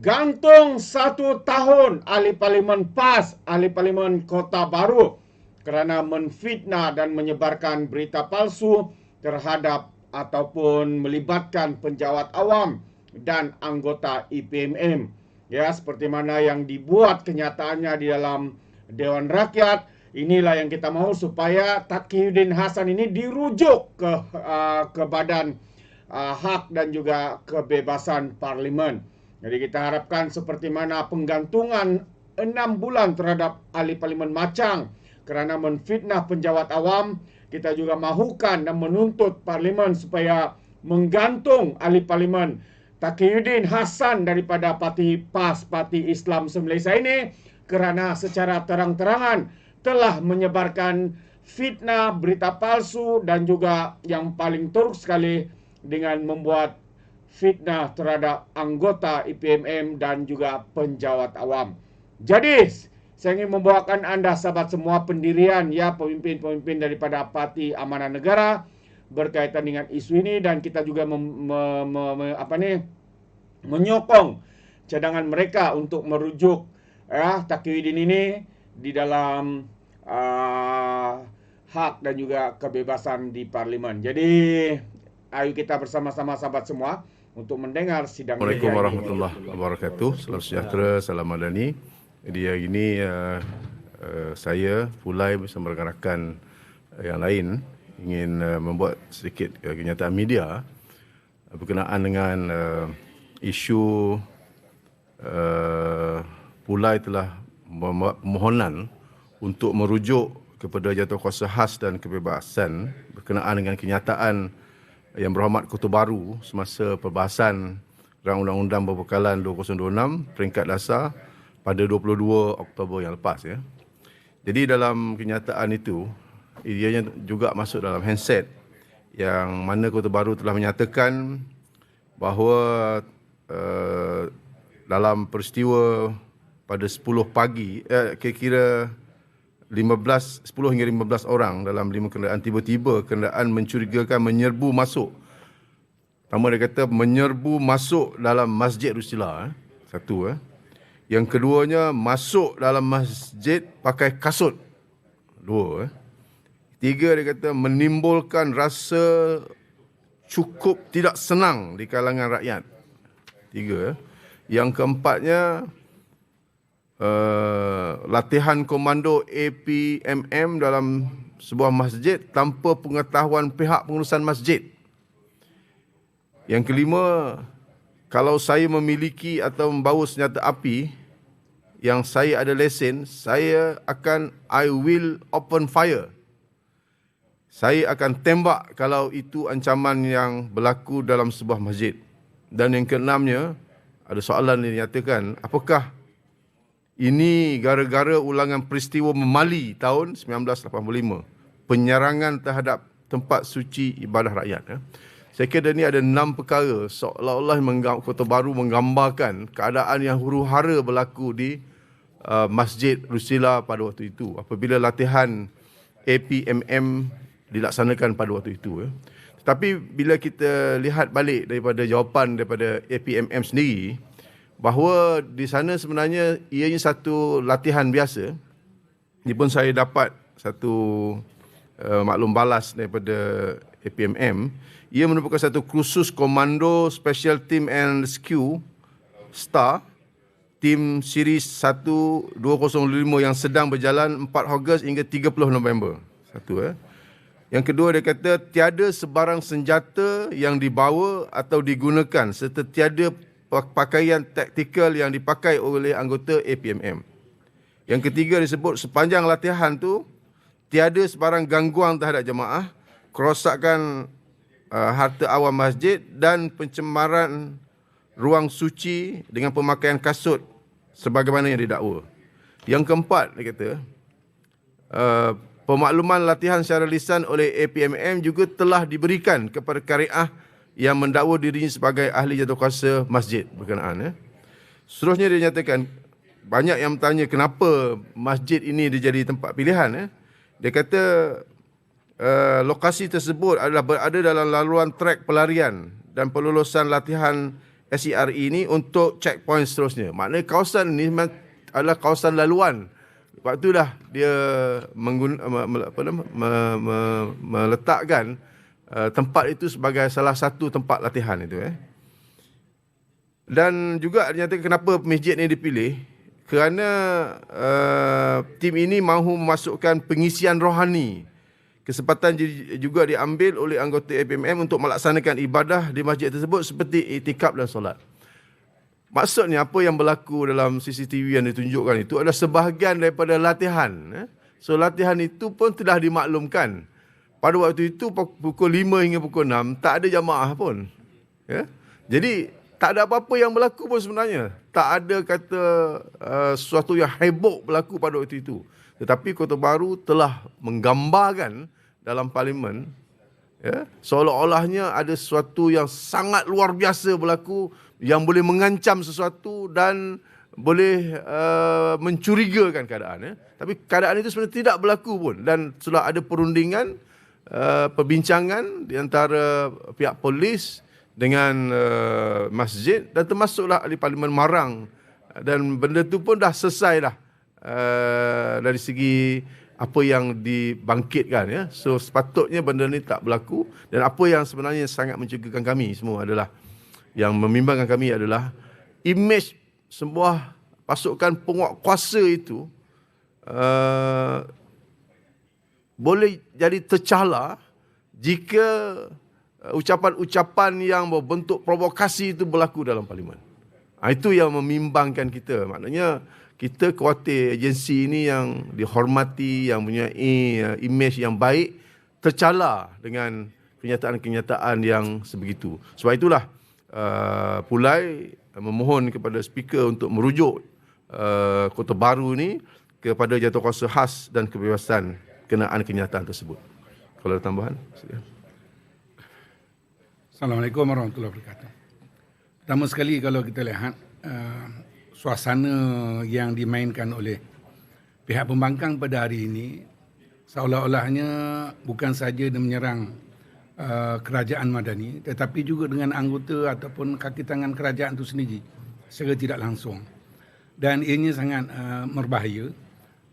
gantung satu tahun ahli parlimen PAS, ahli parlimen Kota Baru kerana menfitnah dan menyebarkan berita palsu terhadap ataupun melibatkan penjawat awam dan anggota IPMM. Ya, seperti mana yang dibuat kenyataannya di dalam Dewan Rakyat, inilah yang kita mahu supaya Taqiyuddin Hasan ini dirujuk ke uh, ke badan uh, hak dan juga kebebasan parlimen. Jadi kita harapkan seperti mana penggantungan enam bulan terhadap ahli parlimen Macang kerana menfitnah penjawat awam, kita juga mahukan dan menuntut parlimen supaya menggantung ahli parlimen. Taqiyuddin Hasan daripada parti PAS, Parti Islam Semalaysia ini kerana secara terang-terangan telah menyebarkan fitnah, berita palsu dan juga yang paling teruk sekali dengan membuat fitnah terhadap anggota IPMM dan juga penjawat awam. Jadi, saya ingin membawakan anda sahabat semua pendirian ya pemimpin-pemimpin daripada Parti Amanah Negara berkaitan dengan isu ini dan kita juga mem, me, me, apa ni menyokong cadangan mereka untuk merujuk ya Taqiyuddin ini di dalam uh, hak dan juga kebebasan di parlimen. Jadi ayo kita bersama-sama sahabat semua untuk mendengar sidang Assalamualaikum warahmatullahi wabarakatuh. Salam sejahtera, salam madani. Jadi hari ini uh, uh, saya Fulai bersama rakan-rakan yang lain ingin uh, membuat sedikit uh, kenyataan media uh, berkenaan dengan uh, isu uh, Fulai telah membuat permohonan untuk merujuk kepada jatuh kuasa khas dan kebebasan berkenaan dengan kenyataan yang berhormat Kota Baru semasa perbahasan Rang Undang-Undang Berbekalan 2026 peringkat dasar pada 22 Oktober yang lepas ya. Jadi dalam kenyataan itu ianya juga masuk dalam handset yang mana Kota Baru telah menyatakan bahawa uh, dalam peristiwa pada 10 pagi eh, kira-kira 15 10 hingga 15 orang dalam lima kenderaan tiba-tiba kenderaan mencurigakan menyerbu masuk. Pertama dia kata menyerbu masuk dalam Masjid Rusila eh. Satu eh. Yang keduanya masuk dalam masjid pakai kasut. Dua eh. Tiga dia kata menimbulkan rasa cukup tidak senang di kalangan rakyat. Tiga eh. Yang keempatnya Uh, latihan komando APMM dalam sebuah masjid tanpa pengetahuan pihak pengurusan masjid. Yang kelima, kalau saya memiliki atau membawa senjata api yang saya ada lesen, saya akan I will open fire. Saya akan tembak kalau itu ancaman yang berlaku dalam sebuah masjid. Dan yang keenamnya, ada soalan yang dinyatakan, apakah ini gara-gara ulangan peristiwa memali tahun 1985. Penyerangan terhadap tempat suci ibadah rakyat. Ya. Saya kira ini ada enam perkara seolah-olah Kota Baru menggambarkan keadaan yang huru-hara berlaku di uh, Masjid Rusila pada waktu itu. Apabila latihan APMM dilaksanakan pada waktu itu. Ya. Tetapi bila kita lihat balik daripada jawapan daripada APMM sendiri, bahawa di sana sebenarnya ianya satu latihan biasa. Ini pun saya dapat satu uh, maklum balas daripada APMM. Ia merupakan satu kursus komando Special Team and Rescue STAR tim series 1205 yang sedang berjalan 4 Ogos hingga 30 November. Satu eh. Yang kedua dia kata tiada sebarang senjata yang dibawa atau digunakan serta tiada pakaian taktikal yang dipakai oleh anggota APMM. Yang ketiga disebut sepanjang latihan tu tiada sebarang gangguan terhadap jemaah, kerosakan uh, harta awam masjid dan pencemaran ruang suci dengan pemakaian kasut sebagaimana yang didakwa. Yang keempat dia kata uh, pemakluman latihan secara lisan oleh APMM juga telah diberikan kepada kariah yang mendakwa dirinya sebagai ahli jatuh kuasa masjid berkenaan. Ya. Seterusnya dia nyatakan, banyak yang bertanya kenapa masjid ini dijadi tempat pilihan. Ya. Dia kata uh, lokasi tersebut adalah berada dalam laluan trek pelarian dan pelulusan latihan SCRE ini untuk checkpoint seterusnya. Maknanya kawasan ini adalah kawasan laluan. Sebab tu dah dia menggun, me, me, apa nama, me, me, meletakkan uh, tempat itu sebagai salah satu tempat latihan itu. Eh. Dan juga nyata kenapa masjid ini dipilih kerana uh, tim ini mahu memasukkan pengisian rohani. Kesempatan juga diambil oleh anggota APMM untuk melaksanakan ibadah di masjid tersebut seperti itikaf dan solat. Maksudnya apa yang berlaku dalam CCTV yang ditunjukkan itu adalah sebahagian daripada latihan. Eh. So latihan itu pun telah dimaklumkan. Pada waktu itu pukul 5 hingga pukul 6 tak ada jamaah pun. Ya. Jadi tak ada apa-apa yang berlaku pun sebenarnya. Tak ada kata uh, sesuatu yang heboh berlaku pada waktu itu. Tetapi Kota Baru telah menggambarkan dalam parlimen ya, seolah-olahnya ada sesuatu yang sangat luar biasa berlaku yang boleh mengancam sesuatu dan boleh uh, mencurigakan keadaan. Ya. Tapi keadaan itu sebenarnya tidak berlaku pun dan sudah ada perundingan, uh, perbincangan di antara pihak polis dengan uh, masjid dan termasuklah ahli parlimen Marang dan benda itu pun dah selesai dah uh, dari segi apa yang dibangkitkan ya. So sepatutnya benda ni tak berlaku dan apa yang sebenarnya sangat mencurigakan kami semua adalah yang membimbangkan kami adalah image sebuah pasukan penguat kuasa itu uh, boleh jadi tercala jika uh, ucapan-ucapan yang berbentuk provokasi itu berlaku dalam parlimen. Ha, itu yang membimbangkan kita. Maknanya kita khawatir agensi ini yang dihormati, yang punya uh, image yang baik, tercala dengan kenyataan-kenyataan yang sebegitu. Sebab itulah uh, Pulai memohon kepada speaker untuk merujuk uh, Kota Baru ni kepada jatuh kuasa khas dan kebebasan kenaan kenyataan tersebut. Kalau ada tambahan, silakan. Assalamualaikum warahmatullahi wabarakatuh. Pertama sekali kalau kita lihat uh, suasana yang dimainkan oleh pihak pembangkang pada hari ini seolah-olahnya bukan saja dia menyerang Uh, kerajaan Madani tetapi juga dengan anggota ataupun kaki tangan kerajaan itu sendiri secara tidak langsung dan ianya sangat uh, berbahaya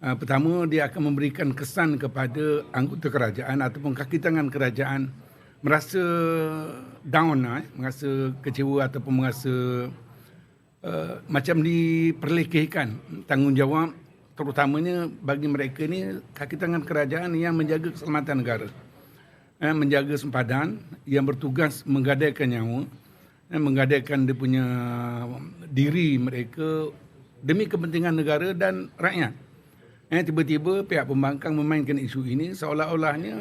uh, pertama dia akan memberikan kesan kepada anggota kerajaan ataupun kaki tangan kerajaan merasa down uh, merasa kecewa ataupun merasa uh, macam diperlekehkan tanggungjawab terutamanya bagi mereka ni kaki tangan kerajaan yang menjaga keselamatan negara eh, menjaga sempadan yang bertugas menggadaikan nyawa eh, menggadaikan dia punya diri mereka demi kepentingan negara dan rakyat eh, tiba-tiba pihak pembangkang memainkan isu ini seolah-olahnya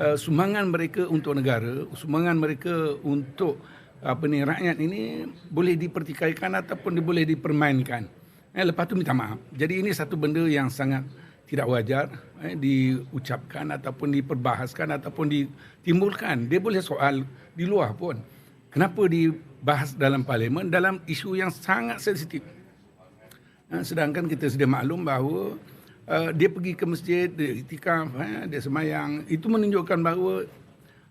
eh, sumbangan mereka untuk negara sumbangan mereka untuk apa ni rakyat ini boleh dipertikaikan ataupun boleh dipermainkan eh, lepas tu minta maaf jadi ini satu benda yang sangat tidak wajar eh, diucapkan ataupun diperbahaskan ataupun ditimbulkan. Dia boleh soal di luar pun. Kenapa dibahas dalam parlimen dalam isu yang sangat sensitif. Eh, sedangkan kita sudah maklum bahawa uh, dia pergi ke masjid, dia itikaf, eh, dia semayang. Itu menunjukkan bahawa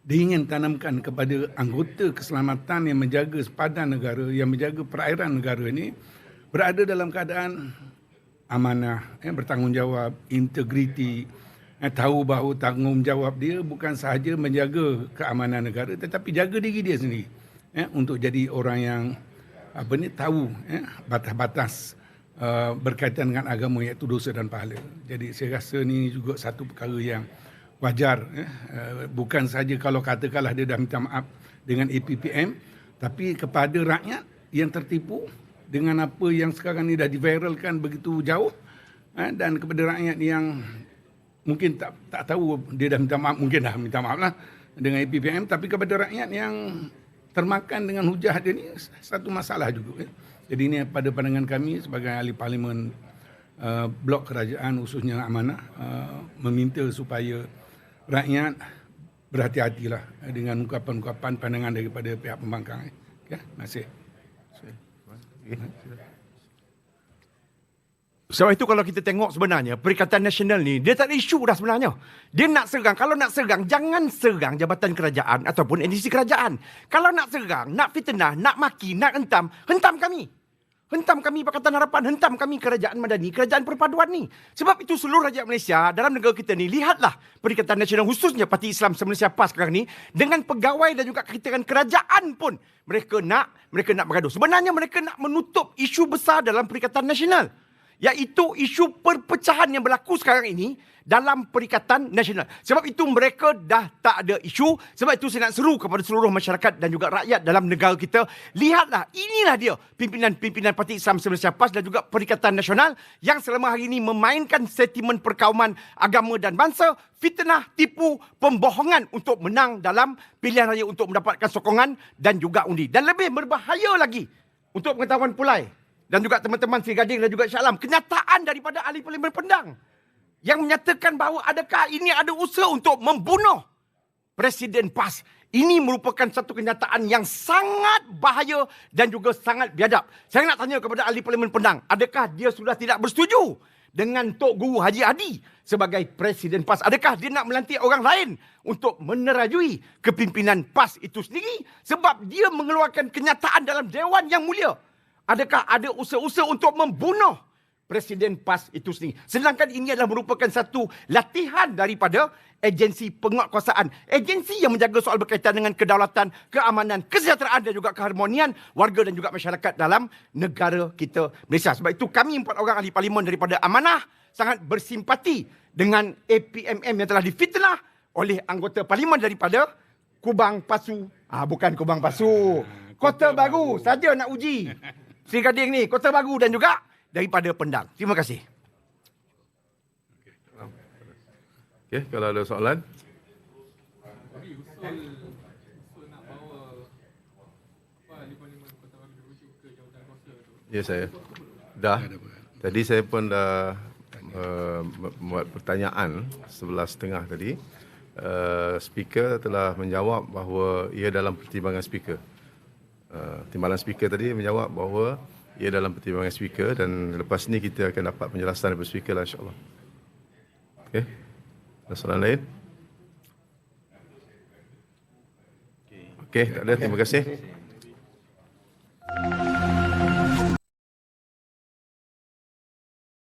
dia ingin tanamkan kepada anggota keselamatan yang menjaga sepadan negara, yang menjaga perairan negara ini berada dalam keadaan amanah, eh, bertanggungjawab, integriti, eh, tahu bahawa tanggungjawab dia bukan sahaja menjaga keamanan negara tetapi jaga diri dia sendiri eh, untuk jadi orang yang apa ni tahu eh, batas-batas uh, berkaitan dengan agama iaitu dosa dan pahala. Jadi saya rasa ini juga satu perkara yang wajar eh, uh, bukan saja kalau katakanlah dia dah minta maaf dengan APPM tapi kepada rakyat yang tertipu dengan apa yang sekarang ni dah diviralkan begitu jauh eh, dan kepada rakyat yang mungkin tak tak tahu dia dah minta maaf mungkin dah minta maaf lah dengan APPM tapi kepada rakyat yang termakan dengan hujah dia ni satu masalah juga eh. Jadi ini pada pandangan kami sebagai ahli parlimen uh, blok kerajaan khususnya amanah uh, meminta supaya rakyat berhati-hatilah dengan ungkapan-ungkapan pandangan daripada pihak pembangkang. Ya, terima kasih. Sebab itu kalau kita tengok sebenarnya Perikatan Nasional ni dia tak ada isu dah sebenarnya. Dia nak serang, kalau nak serang jangan serang jabatan kerajaan ataupun entiti kerajaan. Kalau nak serang, nak fitnah, nak maki, nak hentam, hentam kami. Hentam kami Pakatan Harapan, hentam kami kerajaan madani, kerajaan perpaduan ni. Sebab itu seluruh rakyat Malaysia dalam negara kita ni, lihatlah Perikatan Nasional khususnya Parti Islam Malaysia PAS sekarang ni, dengan pegawai dan juga kritikan kerajaan pun, mereka nak mereka nak bergaduh. Sebenarnya mereka nak menutup isu besar dalam Perikatan Nasional. Iaitu isu perpecahan yang berlaku sekarang ini dalam Perikatan Nasional. Sebab itu mereka dah tak ada isu. Sebab itu saya nak seru kepada seluruh masyarakat dan juga rakyat dalam negara kita. Lihatlah, inilah dia pimpinan-pimpinan Parti Islam Malaysia PAS dan juga Perikatan Nasional yang selama hari ini memainkan sentimen perkauman agama dan bangsa, fitnah, tipu, pembohongan untuk menang dalam pilihan raya untuk mendapatkan sokongan dan juga undi. Dan lebih berbahaya lagi untuk pengetahuan pulai dan juga teman-teman Sri Gading dan juga Syah Alam. Kenyataan daripada ahli parlimen Pendang yang menyatakan bahawa adakah ini ada usaha untuk membunuh Presiden PAS. Ini merupakan satu kenyataan yang sangat bahaya dan juga sangat biadab. Saya nak tanya kepada ahli parlimen Pendang, adakah dia sudah tidak bersetuju dengan Tok Guru Haji Adi sebagai Presiden PAS? Adakah dia nak melantik orang lain untuk menerajui kepimpinan PAS itu sendiri? Sebab dia mengeluarkan kenyataan dalam Dewan Yang Mulia Adakah ada usaha-usaha untuk membunuh Presiden PAS itu sendiri? Sedangkan ini adalah merupakan satu latihan daripada agensi penguatkuasaan. Agensi yang menjaga soal berkaitan dengan kedaulatan, keamanan, kesejahteraan dan juga keharmonian warga dan juga masyarakat dalam negara kita Malaysia. Sebab itu kami empat orang ahli parlimen daripada Amanah sangat bersimpati dengan APMM yang telah difitnah oleh anggota parlimen daripada Kubang Pasu. Ah bukan Kubang Pasu. Kota Baru saja nak uji. Sri Gading ni, Kota Baru dan juga daripada Pendang. Terima kasih. Okey, kalau ada soalan. Ya saya. Dah. Tadi saya pun dah uh, buat pertanyaan sebelah setengah tadi. Uh, speaker telah menjawab bahawa ia dalam pertimbangan speaker. Eh, timbalan speaker tadi menjawab bahawa ia dalam pertimbangan speaker dan lepas ni kita akan dapat penjelasan daripada speaker lah insyaAllah. Okey. Ada soalan lain? Okey, tak ada. Terima kasih. Terima kasih.